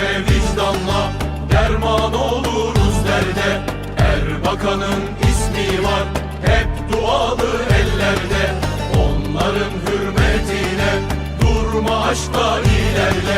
ve vicdanla derman oluruz derde. Erbakan'ın ismi var hep dualı ellerde. Onların hürmetine durma aşkta ilerle.